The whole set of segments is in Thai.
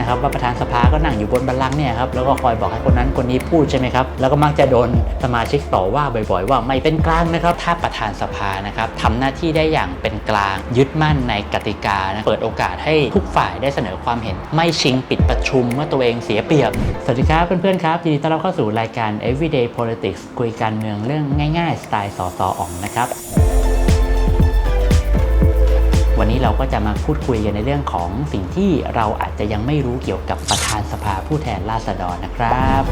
นะครับว่าประธานสภาก็นั่งอยู่บนบัลลังก์เนี่ยครับแล้วก็คอยบอกให้คนนั้นคนนี้พูดใช่ไหมครับแล้วก็มักจะโดนสมาชิกต่อว่าบ่อย ๆ ว่าไม่เป็นกลางนะครับถ้าประธานสภานะครับทำหน้าที่ได้อย่างเป็นกลาง ยึดมั่นในกติกานะเปิดโอกาสให้ทุกฝ่ายได้เสนอความเห็น ไม่ชิงปิดประชุมว่าตัวเองเสียเปรียบ สวัสดีครับเพื่อนๆครับยินดีต้อนรับเข้าสู่รายการ Everyday Politics คุยการเมืองเรื่องง่าย ๆ สไตล์สอสออ่องนะครับ นี้เราก็จะมาพูดคุยกันในเรื่องของสิ่งที่เราอาจจะยังไม่รู้เกี่ยวกับประธานสภาผู้แทนราษฎรนะครับ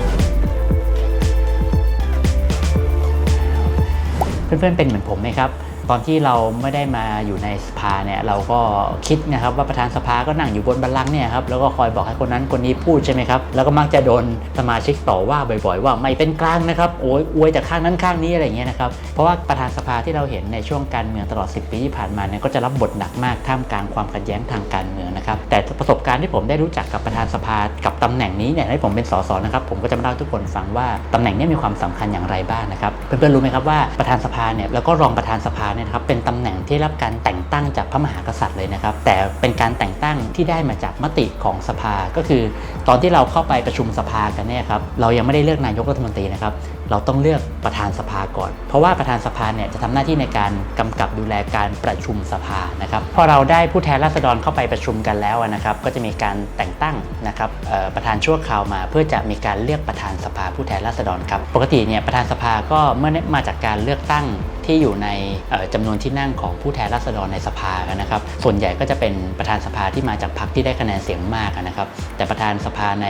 เพื่อนๆเป็นเหมือนผมไหมครับ ตอนที่เราไม่ได้มาอยู่ในสภาเนี่ยเราก็คิดนะครับว่าประธานสภาก็นั่งอยู่บนบัลลังก์เนี่ยครับแล้วก็คอยบอกให้คนนั้นคนนี้พูดใช่ไหมครับแล้วก็มักจะโดนสมาชิกต่อว่าบ่อยๆ ว่าไม่เป็นกลางนะครับโอ้ยอวยแต่ข้างนั้นข้างนี้อะไรอย่างเงี้ยนะครับเพราะว่าประธานสภาที่เราเห็นในช่วงการเมืองตลอด 10 ปีที่ผ่านมาเนี่ยก็จะรับบทหนักมากท่ามกลางความขัดแย้งทางการเมืองนะครับแต่ประสบการณ์ที่ผมได้รู้จักกับประธานสภากับตำแหน่งนี้เนี่ยให้ผมเป็นสสนะครับผมก็จะมาเล่าทุกคนฟังว่าตำแหน่งนี้มีความสำคัญอย่างไรบ้างนะครับเพื่อนๆรู้ไหมครับว่าประธานสภาเนี่ยแล้วก็รองประธานสภาเนี่ยนะครับเป็นตำแหน่งที่รับการแต่งตั้งจากพระมหากษัตริย์เลยนะครับ แต่เป็นการแต่งตั้งที่ได้มาจากมติของสภา ก็คือ ตอนที่เราเข้าไปประชุมสภากันเนี่ยครับเรายังไม่ได้เลือกนายกรัฐมนตรีนะครับ เราต้องเลือกประธานสภาก่อน เพราะว่าประธานสภาเนี่ยจะทำหน้าที่ในการกำกับดูแลการประชุมสภานะครับพอเราได้ผู้แทนราษฎรเข้าไปประชุมกันแล้วนะครับ ก็จะมีการแต่งตั้งนะครับประธานชั่วคราวมา เพื่อจะมีการเลือกประธานสภาผู้แทนราษฎรครับปกติเนี่ยประธานสภาก็เมื่อมาจากการเลือกตั้งที่อยู่ในเอ่อจำนวนที่นั่งของผู้แทนราษฎรในสภานะครับ ส่วนใหญ่ก็จะเป็นประธานสภาที่มาจากพรรคที่ได้คะแนนเสียงมากนะครับ แต่ประธานสภาใน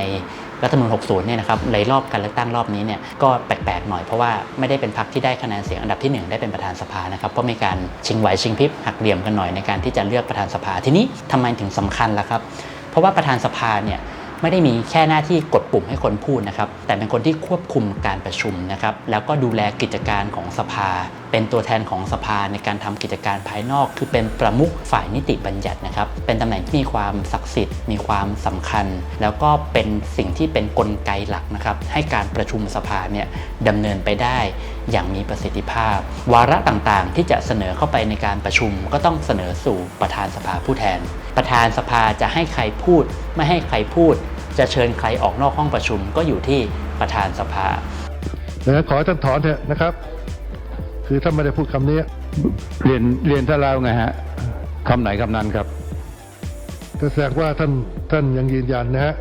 รัฐธรรมนูญ60 เนี่ยนะครับในรอบการเลือกตั้งรอบนี้เนี่ยก็แปลกๆหน่อยเพราะว่าไม่ได้เป็นพรรคที่ได้คะแนนเสียงอันดับที่หนึ่งได้เป็นประธานสภานะครับเพราะมีการชิงไหวชิงพริบหักเหลี่ยมกันหน่อยในการที่จะเลือกประธานสภาทีนี้ทำไมถึงสำคัญล่ะครับ เพราะว่าประธานสภาเนี่ย ไม่ได้มีแค่หน้าที่กดปุ่มให้คนพูดนะครับ แต่เป็นคนที่ควบคุมการประชุมนะครับ แล้วก็ดูแลกิจการของสภา เป็นตัวแทนของสภาในการทำกิจการภายนอก คือเป็นประมุขฝ่ายนิติบัญญัตินะครับ เป็นตำแหน่งที่มีความศักดิ์สิทธิ์ มีความสำคัญ แล้วก็เป็นสิ่งที่เป็นกลไกหลักนะครับ ให้การประชุมสภาเนี่ยดำเนินไปได้ อย่างมีประสิทธิภาพ วาระต่างๆ ที่จะเสนอเข้าไปในการประชุม ก็ต้องเสนอสู่ประธานสภาผู้แทน ประธานสภาจะให้ใครพูด ไม่ให้ใครพูด จะเชิญใครออกนอกห้องประชุม ก็อยู่ที่ประธานสภาดังนั้นขอให้ท่านถอนเถอะนะครับ คือถ้าไม่ได้พูดคำนี้เรียนเรียนท่านแล้วไงฮะคำไหนคำนั้นครับก็แสดงว่าท่านท่านยังยืนยันนะฮะ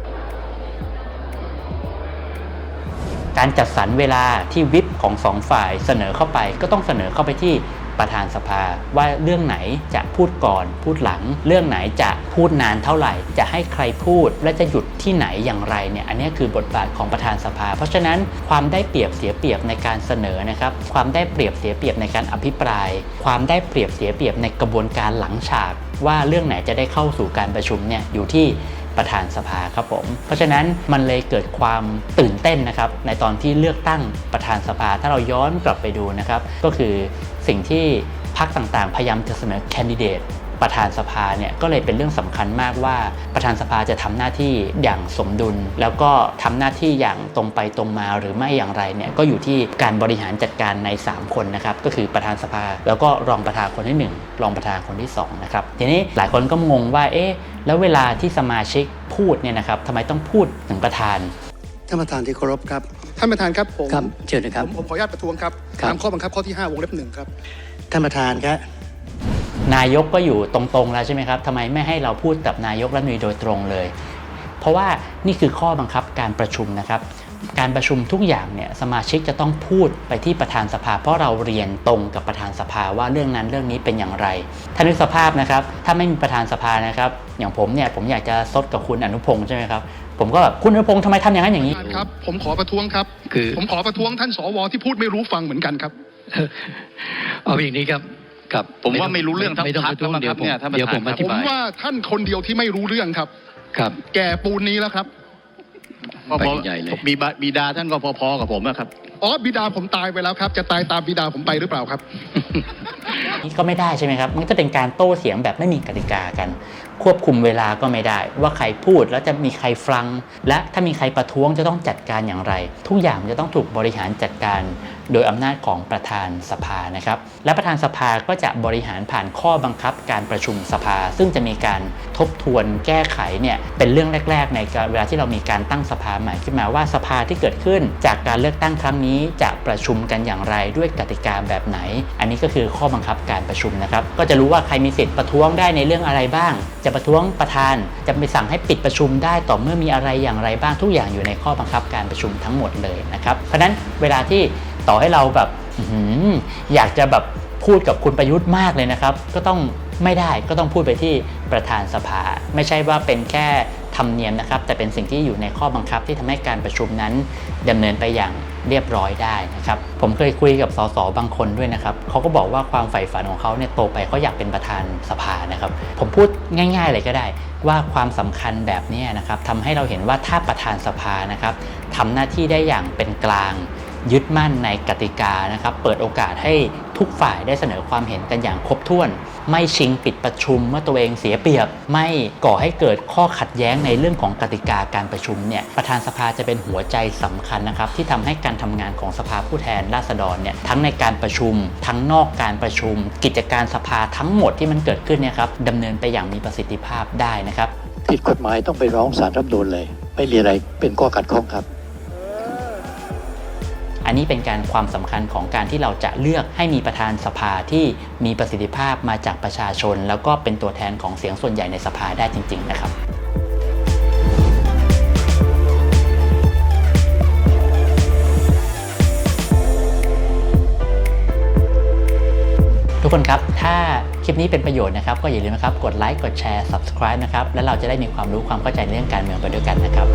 การจัดสรรเวลาที่วิปของสองฝ่ายเสนอเข้าไป ก็ต้องเสนอเข้าไปที่ประธานสภาว่าเรื่องไหนจะพูดก่อนพูดหลัง เรื่องไหนจะพูดนานเท่าไหร่ จะให้ใครพูดและจะหยุดที่ไหนอย่างไรเนี่ยอันนี้คือบทบาทของประธานสภา เพราะฉะนั้นความได้เปรียบเสียเปรียบในการเสนอนะครับความได้เปรียบเสียเปรียบในการอภิปราย ความได้เปรียบเสียเปรียบในกระบวนการหลังฉาก ว่าเรื่องไหนจะได้เข้าสู่การประชุมเนี่ยอยู่ที่ ประธานสภาครับผม เพราะฉะนั้นมันเลยเกิดความตื่นเต้นนะครับในตอนที่เลือกตั้งประธานสภาถ้าเราย้อนกลับไปดูนะครับก็คือสิ่งที่พรรคต่างๆ พยายามจะเสนอแคนดิเดต ประธานสภาเนี่ยก็เลยเป็นเรื่องสำคัญมากว่าประธานสภาจะทำหน้าที่อย่างสมดุล แล้วก็ทำหน้าที่อย่างตรงไปตรงมาหรือไม่อย่างไรเนี่ยก็อยู่ที่การบริหารจัดการใน 3 คนนะครับก็คือประธานสภา แล้วก็รองประธานคนที่ 1 รองประธานคนที่2นะครับทีนี้หลายคนก็งงว่าเอ๊ะแล้วเวลาที่สมาชิกพูดเนี่ยนะครับทำไมต้องพูดถึงประธานท่านประธานที่เคารพครับท่านประธานครับผมครับเชิญนะครับผมผมขออนุญาตประท้วงครับครับตามข้อบังคับข้อที่ 5 วงเล็บหนึ่งครับท่านประธานครับ นายกก็อยู่ตรงๆแล้วใช่ไหมครับทำไมไม่ให้เราพูดกับนายกรัฐมนตรีโดยตรงเลย เพราะว่านี่คือข้อบังคับการประชุมนะครับ การประชุมทุกอย่างเนี่ยสมาชิกจะต้องพูดไปที่ประธานสภา เพราะเราเรียนตรงกับประธานสภาว่าเรื่องนั้นเรื่องนี้เป็นอย่างไรท่านึกสภาพนะครับ ถ้าไม่มีประธานสภานะครับ อย่างผมเนี่ยผมอยากจะซดกับคุณอนุพงศ์ใช่ไหมครับผมก็แบบคุณอนุพงศ์ทำไมทำอย่างนั้นอย่างนี้ครับผมขอประท้วงครับคือผมขอประท้วงท่านสวที่พูดไม่รู้ฟังเหมือนกันครับเอาอย่างนี้ครับ ครับผมว่าไม่รู้เรื่องทั้งไม่ต้องพรรคประท้วงแล้วมั้งเดี๋ยวผมเนี่ยท่านประธานเดี๋ยวผมครัอบธิผมบายว่าท่านคนเดียวที่ไม่รู้เรื่องครับ ครับ แก่ปูนนี้แล้วครับพอไปพอใหญ่เลยมีบาบิดาท่านก็พอๆกับผมนะครับอ๋อบิดาผมตายไปแล้วครับ จะตายตามบิดาผมไปหรือเปล่าครับนี่ก็ไม่ได้ใช่ไหมครับ มันก็เป็นการโต้เสียงแบบไม่มีกติกากัน ควบคุมเวลาก็ไม่ได้ ว่าใครพูดแล้วจะมีใครฟัง และถ้ามีใครประท้วงจะต้องจัดการอย่างไร ทุกอย่างมันจะต้องถูกบริหารจัดการ โดยอำนาจของประธานสภานะครับ และประธานสภาก็จะบริหารผ่านข้อบังคับการประชุมสภา ซึ่งจะมีการทบทวนแก้ไขเนี่ยเป็นเรื่องแรก ๆ ในเวลาที่เรามีการตั้งสภาใหม่ขึ้นมาว่าสภาที่เกิดขึ้น จากการเลือกตั้งครั้งนี้จะประชุมกันอย่างไรด้วยกติกาแบบไหน อันนี้ก็คือข้อบังคับการประชุมนะครับ ก็จะรู้ว่าใครมีสิทธิ์ประท้วงได้ในเรื่องอะไรบ้าง จะประท้วงประธาน จะไปสั่งให้ปิดประชุมได้ต่อเมื่อมีอะไรอย่างไรบ้างทุกอย่างอยู่ในข้อบังคับการประชุมทั้งหมดเลยนะครับ เพราะนั้นเวลาที่ ต่อให้เราแบบออยากจะแบบพูดกับคุณประยุทธ์มากเลยนะครับ ก็ต้องไม่ได้ก็ต้องพูดไปที่ประธานสภา ไม่ใช่ว่าเป็นแค่ธรรมเนียมนะครับ แต่เป็นสิ่งที่อยู่ในข้อบังคับที่ทำให้การประชุมนั้นดำเนินไปอย่างเรียบร้อยได้นะครับ ผมเคยคุยกับสสบางคนด้วยนะครับเขาก็บอกว่าความใฝ่ฝันของเขาเนี่ยโตไปเขาอยากเป็นประธานสภานะครับ ผมพูดง่ายๆเลยก็ได้ ว่าความสำคัญแบบนี้นะครับทำให้เราเห็นว่าถ้าประธานสภานะครับทำหน้าที่ได้อย่างเป็นกลาง ยึดมั่นในกติกานะครับ เปิดโอกาสให้ทุกฝ่ายได้เสนอความเห็นกันอย่างครบถ้วน ไม่ชิงปิดประชุมเมื่อตัวเองเสียเปรียบ ไม่ก่อให้เกิดข้อขัดแย้งในเรื่องของกติกาการประชุมเนี่ยประธานสภาจะเป็นหัวใจสำคัญนะครับ ที่ทำให้การทำงานของสภาผู้แทนราษฎรเนี่ยทั้งในการประชุม ทั้งนอกการประชุม กิจการสภาทั้งหมดที่มันเกิดขึ้นเนี่ยครับดำเนินไปอย่างมีประสิทธิภาพได้นะครับผิดกฎหมายต้องไปร้องศาลรัฐธรรมนูญเลย ไม่มีอะไรเป็นข้อขัดข้องครับ อันนี้เป็นการความสำคัญของการที่เราจะเลือกให้มีประธานสภาที่มีประสิทธิภาพมาจากประชาชน แล้วก็เป็นตัวแทนของเสียงส่วนใหญ่ในสภาได้จริง ๆ นะครับทุกคนครับ ถ้าคลิปนี้เป็นประโยชน์นะครับ ก็อย่าลืมนะครับ กดไลค์ กดแชร์ subscribe นะครับ แล้วเราจะได้มีความรู้ความเข้าใจเรื่องการเมืองไปด้วยกันนะครับ